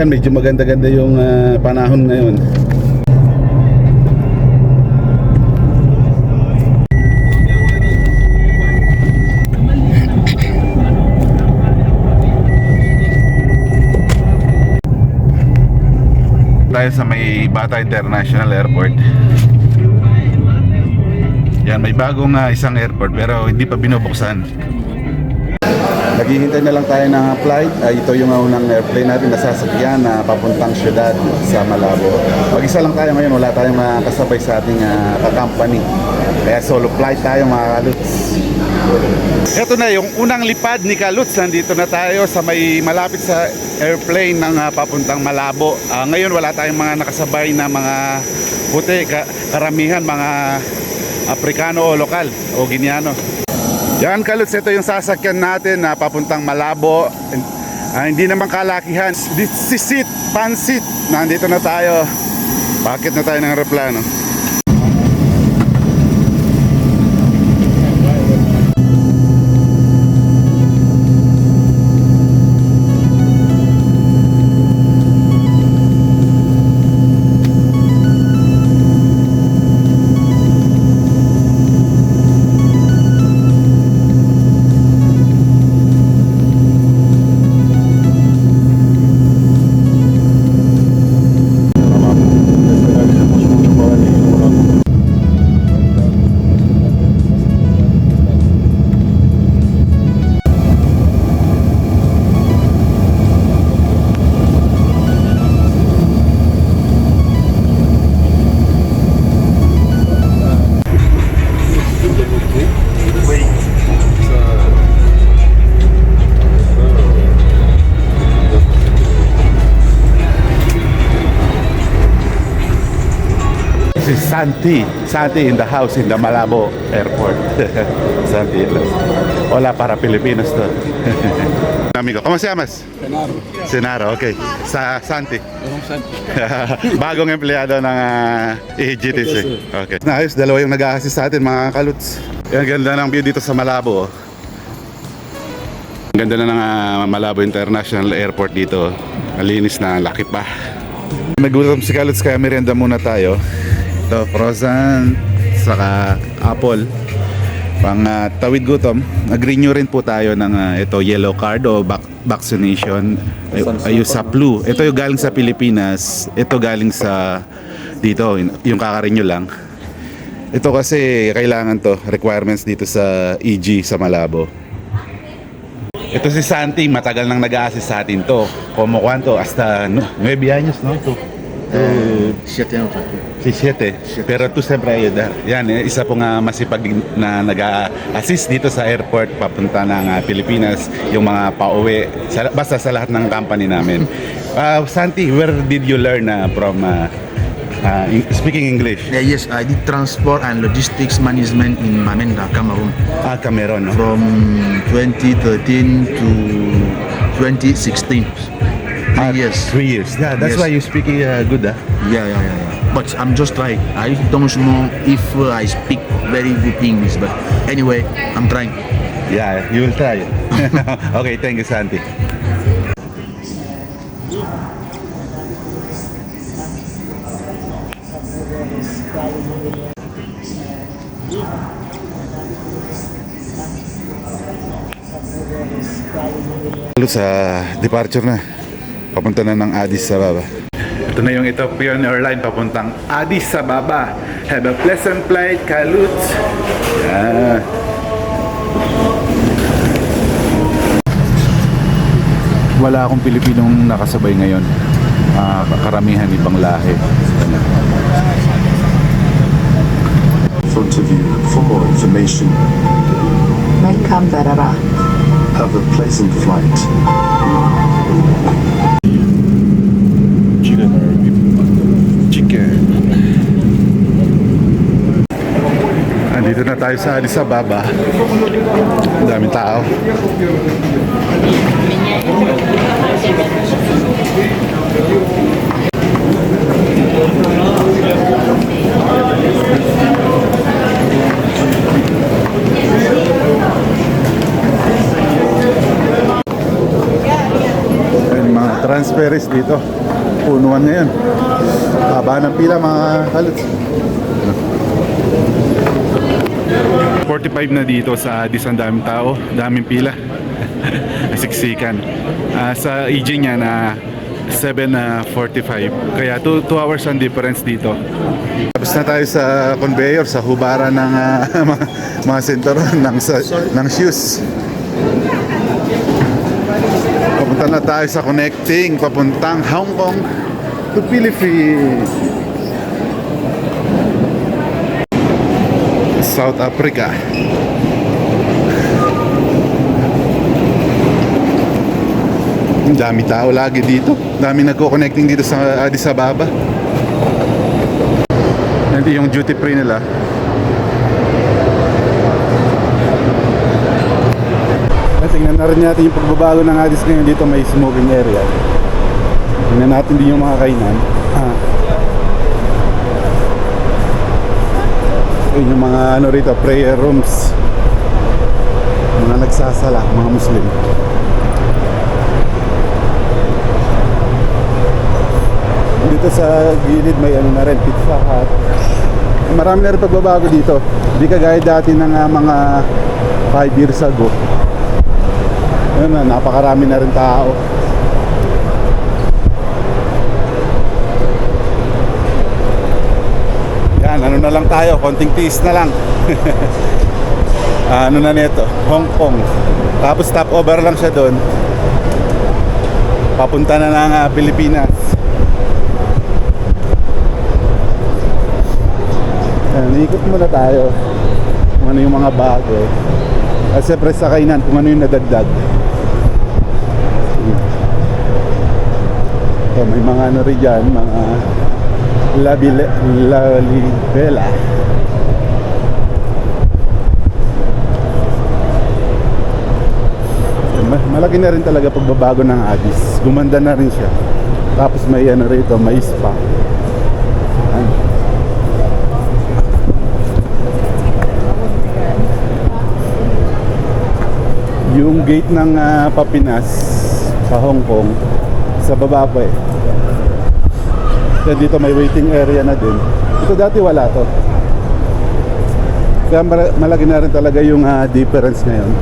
sakyan. Medyo maganda-ganda yung ah, panahon ngayon. tayo sa may Bata International Airport. Yan, may bagong ah, isang airport pero hindi pa binubuksan. Naghihintay na lang tayo ng flight. Ah, ito yung unang airplane natin na sasakyan na papuntang syudad sa Malabo. Mag-isa lang tayo ngayon, wala tayong makasabay sa ating ah, ka-company. Kaya solo flight tayo mga kaluts. Ito na yung unang lipad ni Kaluts. Nandito na tayo sa may malapit sa airplane ng ah, papuntang Malabo. Ah, ngayon wala tayong mga nakasabay na mga puti, ka- karamihan mga Afrikano o lokal o Guineano. Yan Kaluts, ito yung sasakyan natin na papuntang Malabo. Ah, hindi naman kalakihan. This is it, pansit. Nandito na tayo. Bakit na tayo ng aeroplano? Is Santi. Santi in the house in the Malabo Airport. Santi. Hola para Pilipinos to. Amigo, ¿cómo se llamas? Senaro. Senaro, okay. Sa Santi. Bagong empleyado ng uh, EGTC. Okay. Naayos, dalawa yung nag-assist sa atin mga kaluts. Ang ganda ng view dito sa Malabo. oh. Ang ganda na ng ah, Malabo International Airport dito. Malinis na, laki pa. Nagutom si Kaluts kaya merienda muna tayo. Ito, frozen, saka apple. Pang ah, tawid gutom, nag-renew rin po tayo ng ah, ito yellow card o vac- vaccination ay, ayo sa flu. Ito yung galing sa Pilipinas, ito galing sa dito, yun- yung kaka-renew lang. Ito kasi kailangan to, requirements dito sa EG sa Malabo. Ito si Santi, matagal nang nag-a-assist sa atin to. Como cuánto? Hasta no, 9 años, no? To, Eh, siete anos aqui. Si Siete. Pero tu sempre ayudar. Yan, eh, isa po nga masipag na nag-assist dito sa airport papunta ng ah, Pilipinas, yung mga pauwi, sa, basta sa lahat ng company namin. Ah, Santi, where did you learn uh, from uh, uh, in- speaking English? Yeah, yes, I did transport and logistics management in Mamenda, Cameroon, Ah, Cameron, no? from 2013 to 2016. Three Ah, years. Three years. Yeah, that's Yes. why you speak uh, good, ah? Yeah, yeah, yeah, yeah. But I'm just trying. I don't know if uh, I speak very good English, but anyway, I'm trying. Yeah, you will try. okay, thank you, Santi. sa departure na. Papunta na ng Addis Ababa. Ito na yung Ethiopian Airline papuntang Addis Ababa. Have a pleasant flight, Kalut. Yeah. Wala akong Pilipinong nakasabay ngayon. Ah, karamihan ibang lahi. front of you for more information. May Canberra. Have a pleasant flight. Nandito na tayo sa Addis Ababa. Ang daming tao. Ayan, mga transferis dito. Punuan ngayon. Haba ng pila mga kaluts. 45 na dito sa Addis ang daming tao, daming pila. Siksikan. Ah, sa EJ niya na 7.45. Kaya 2 hours ang difference dito. Tapos na tayo sa conveyor, sa hubaran ng ah, mga, mga sentoron ng, sa, ng shoes. Papunta na tayo sa connecting, papuntang Hong Kong to Philippines. South Africa. Dami tao lagi dito. Dami nagko-connecting dito sa Addis Ababa. Hindi yung duty free nila. Tingnan na rin natin yung pagbabago ng Addis ngayon dito may smoking area. Tingnan natin din yung mga kainan. Ah. Yun yung mga ano rito, prayer rooms. Mga nagsasala, mga Muslim. Dito sa gilid may ano na rin, pizza hut. Marami na rin pagbabago dito. Hindi kagaya dati ng mga 5 years ago. Ayun na, napakarami na rin tao. Yan, na lang tayo, konting tiis na lang. Ano na nito, Hong Kong. Tapos stop over lang siya doon. Papunta na ng ah, Pilipinas. Yan, ikot muna tayo. Kung ano yung mga bago. At siyempre sa kainan, kung ano yung nadagdag. So, may mga ano rin dyan, mga labile, lalibela. Ma- Malaki na rin talaga pagbabago ng Addis. Gumanda na rin siya. Tapos may ano rito, may spa. Yung gate ng ah, Papinas sa Hong Kong, sa baba pa eh. Kaya dito may waiting area na din. Ito dati wala to. Kaya malaki na rin talaga yung ah, difference ngayon.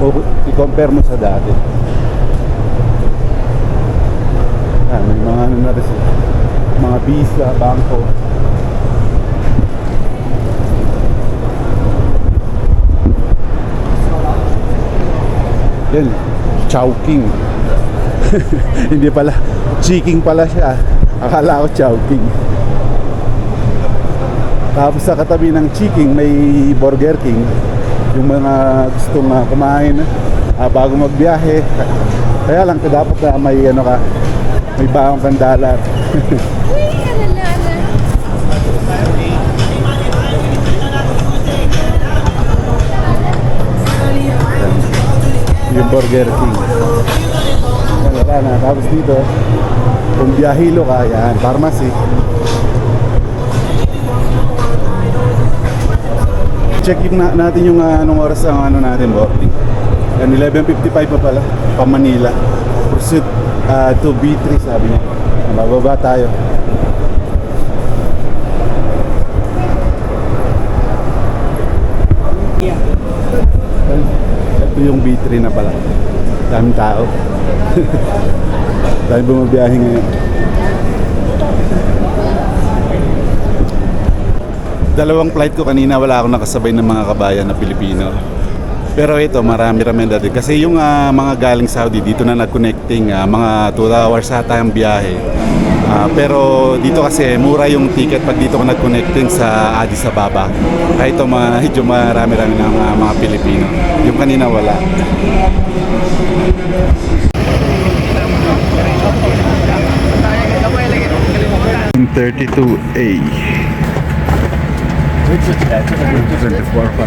O i-compare mo sa dati. Ah, may mga ano na rin. Mga visa, bangko. Yan, Chowking. Hindi pala, Chiking pala siya. Akala ko Chowking. Tapos sa katabi ng Chiking may Burger King. Yung mga gustong uh, kumain ah, bago magbiyahe. Kaya lang dapat na may ano ka, may baong kang dollar. yung Burger King. Wala na. Tapos dito, kung biyahilo ka, yan, pharmacy. Check in na, natin yung ah, anong oras ang ano natin boarding. Yan, 11.55 pa pala, pa Manila. Pursuit ah, to B3 sabi niya. Bababa tayo. Ito yung B3 na pala. Daming tao. Dahil bumabiyahe ngayon. Dalawang flight ko kanina wala akong nakasabay ng mga kabayan na Pilipino. Pero ito, marami-rami na din. Kasi yung ah, mga galing Saudi, dito na nag-connecting, ah, mga 2 hours ata ang biyahe. Ah, pero dito kasi mura yung ticket pag dito ko nag-connecting sa Addis Ababa. Kaya ito, medyo marami-rami ng ah, mga Pilipino. Yung kanina wala. Thirty-two A. 24 pa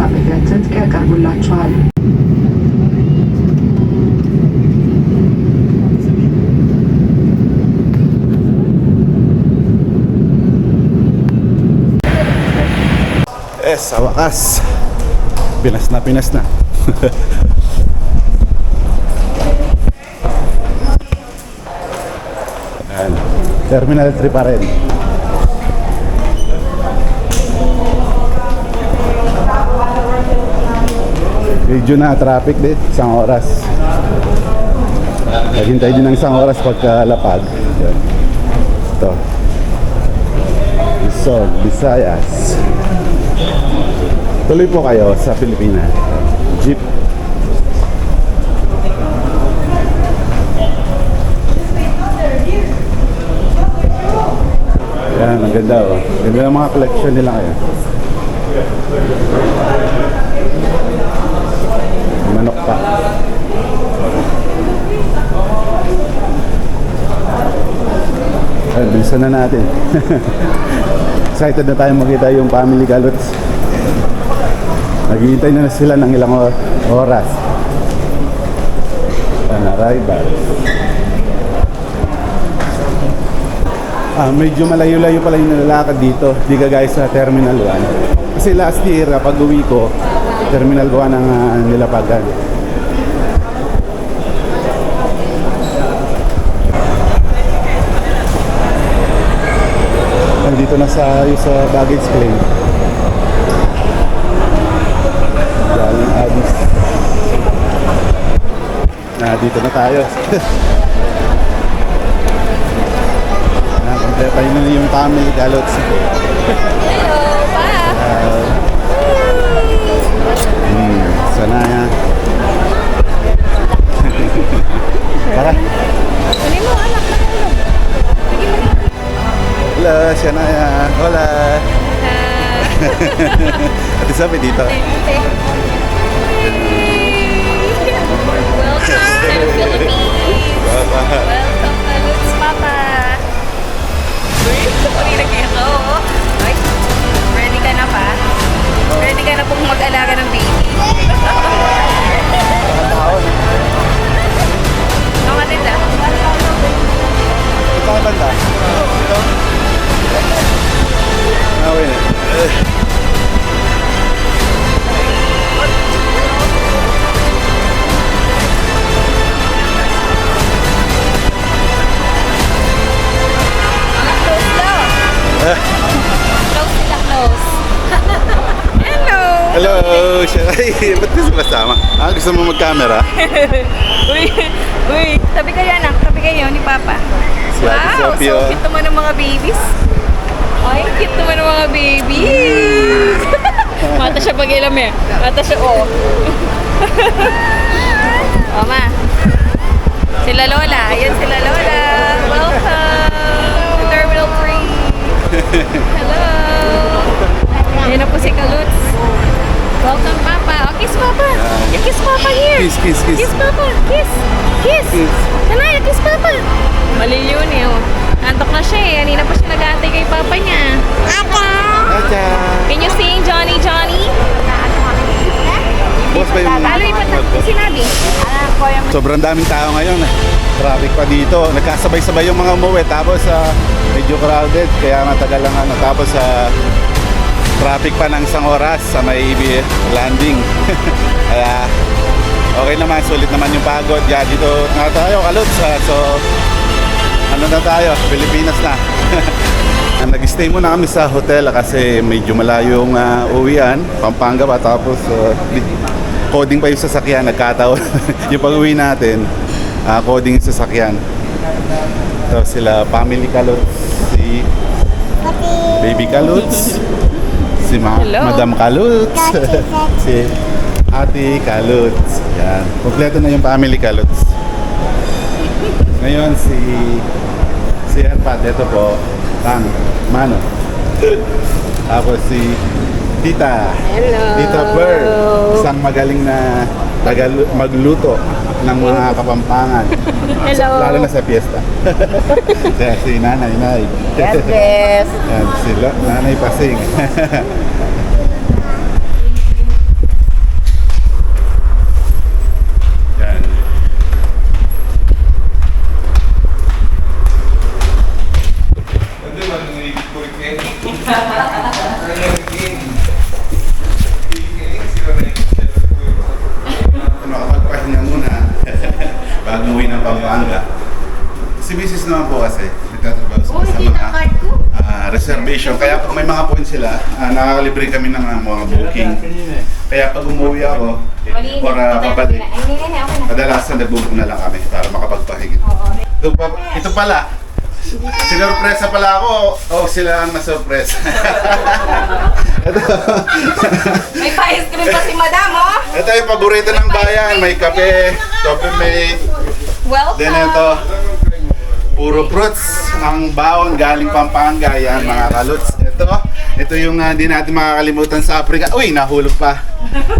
የሚሆን የመሳፈፊያ ትጥቅ ያቀርቡላቸዋል። Eh, sa wakas. Pinas na, pinas na. Ayan. Terminal 3 pa rin. Medyo na traffic din, isang oras. Naghintay din ng isang oras pagkalapag. Yan. Ito. Luzon, Visayas. Tuloy po kayo sa Pilipinas. Jeep. Yan, ang ganda oh. Ganda ng mga collection nila ngayon. Manok pa. Ay, bilisan na natin. Excited na tayo makita yung family galots. Naghihintay na sila ng ilang or- oras. An arrival. Ah, medyo malayo-layo pala yung nalalakad dito. Di ka guys sa Terminal 1. Kasi last year, pag uwi ko, Terminal 1 ang uh, nilapagan. Nandito na sa, sa baggage claim. Galing Addis. Na dito na tayo. na kompleto yun yung family galots. Tara. Hello, siya na yan. Hola. Ate Sophie dito. Welcome to Philippines. Welcome to Lutz Papa. Ko. Ay, ready ka na pa? Ready ka na pong mag-alaga ng baby? Ito ka banda? Ito? Close sila, close. Hello! Ay, ba't ka sumasama? Ah, gusto mo mag-camera? uy, uy, tabi kayo anak, tabi kayo ni Papa. Wow, Sophie, so cute naman ng mga babies. Ay, cute naman ng mga babies. Mata siya pag ilam eh. Mata siya, oh. oh, ma. Sila Lola. Ayan sila Lola. Ba yung... Talo yung patak ko sinabi. Sobrang daming tao ngayon. eh. Traffic pa dito. Nagkasabay-sabay yung mga umuwi. Tapos ah, medyo crowded. Kaya matagal lang ano. Tapos sa traffic pa ng isang oras sa may IB landing. Kaya okay naman. Sulit naman yung pagod. Yeah, dito na tayo. Kaluts. ah. so ano na tayo? Pilipinas na. Ah, Nag-stay muna kami sa hotel ah, kasi medyo malayo yung ah, uwian, Pampanga pa tapos ah, di- coding pa yung sasakyan, nagkataon. yung pag-uwi natin, ah, coding yung sasakyan. So sila family Kaluts, si Baby Kaluts, si Ma- Hello. Madam Kaluts, si Ate Kaluts. Yan. Kompleto na yung family Kaluts. Ngayon si si Erpat, ito po, Tang, Mano. Tapos si Tita. Hello. Tita Pearl, isang magaling na tagal magluto ng mga kapampangan. Hello. Lalo na sa piyesta. Kaya si nanay, nay. Yes, yes. Yan, sila, nanay pasing. Yan. Makapagpahinga bago uwi ng Pampanga. Si Mrs. naman po kasi, nagtatrabaho sila sa mga ah, reservation. Kaya may mga points sila, ah, nakakalibre kami ng ah, mga booking. Kaya pag umuwi ako, or uh, pabalik, kadalasan nag-book na lang kami para makapagpahinga. Ito, pa, ito pala, sinurpresa pala ako o sila ang nasurpresa. May pa-ice cream pa si Madam, oh. ito yung paborito ng bayan, may kape, coffee mate, Welcome. Then ito, puro fruits ang bawang galing Pampanga yan mga kaluts. Ito, ito yung ah, hindi natin makakalimutan sa Africa. Uy, nahulog pa.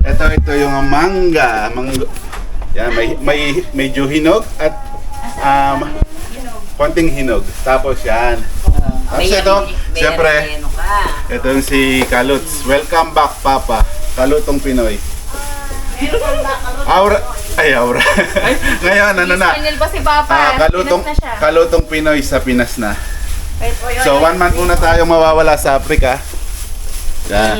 Ito, ito yung ah, mangga. Manggo. Yan, may, may medyo hinog at um, konting hinog. Tapos yan. Tapos ito, siyempre, ito yung si Kaluts. Welcome back, Papa. Kalutong Pinoy. Aura, ay aura. Ngayon, ano na? Spaniel pa si Papa. Ah, kalutong, Pinas na siya. kalutong Pinoy sa Pinas na. Wait, oy, oy, So, oy. one month muna tayo mawawala sa Africa. Yan.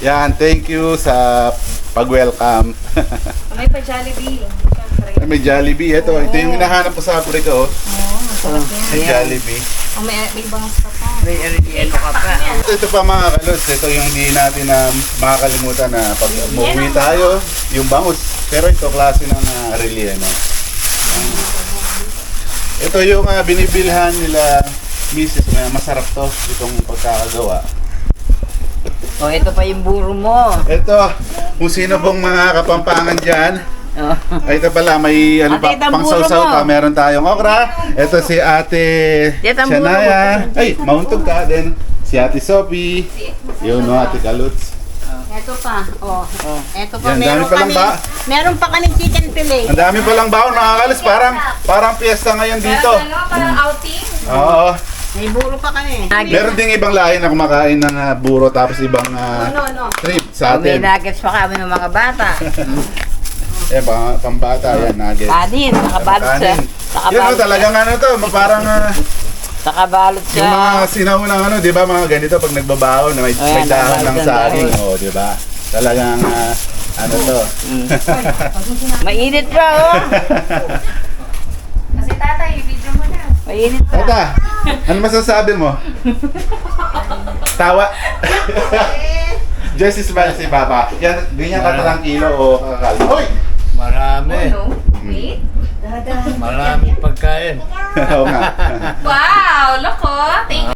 Yan, thank you sa pag-welcome. May pa Jollibee. Siyempre. May Jollibee. Ito, ito yung hinahanap ko sa Africa, oh. May Jollibee. Oh, may, may bangas pa pa. Ito, ito pa mga kalos, ito yung hindi natin na makakalimutan na pag umuwi tayo, yung bangus. Pero ito klase ng uh, relleno. Yan. Ito yung ah, binibilhan nila Mrs. na masarap to, itong pagkakagawa. Oh, ito pa yung buro mo. Ito, kung sino pong mga kapampangan dyan, Oh. ay ito pala, may ano pa, Ate, pang buro sausaw mo. pa. Meron tayong okra. Ito si ate Shania. Ay, mauntog ka din. Si ate Sophie. Yun no, ate Kaluts. Ito pa. Oh. oh. Ito pa. Yan, dami meron palang kami. ba- Meron pa kami chicken fillet. Ang dami palang baon nakakalis. Parang, parang piyesta ngayon dito. Ano, parang outing. Oo. May buro pa kami. Meron ding ibang lahi na kumakain ng ah, buro tapos ibang uh, No, no. trip sa May atin. nuggets pa kami ng mga bata. Eh, pang, pambata yan, nugget. Kanin. Nakabalot siya. Kanin. Yun, no, Nakabalot, talagang ano to, parang ah, nakabalot siya. yung mga sinaunang ano, di ba, mga ganito pag nagbabaho na may, Oh, may dahon ng nakabalot saging, yan. oh, di ba? Talagang ah, ano to. Mainit pa, oh. Kasi tatay, video mo na. Mainit pa. Tata, ano masasabi mo? Tawa. Just smile si Papa. Yan, ganyan ka talang kilo o kakal. Hoy! Marami. No? Wait. Maraming pagkain. Oo nga. Wow, loko. Thank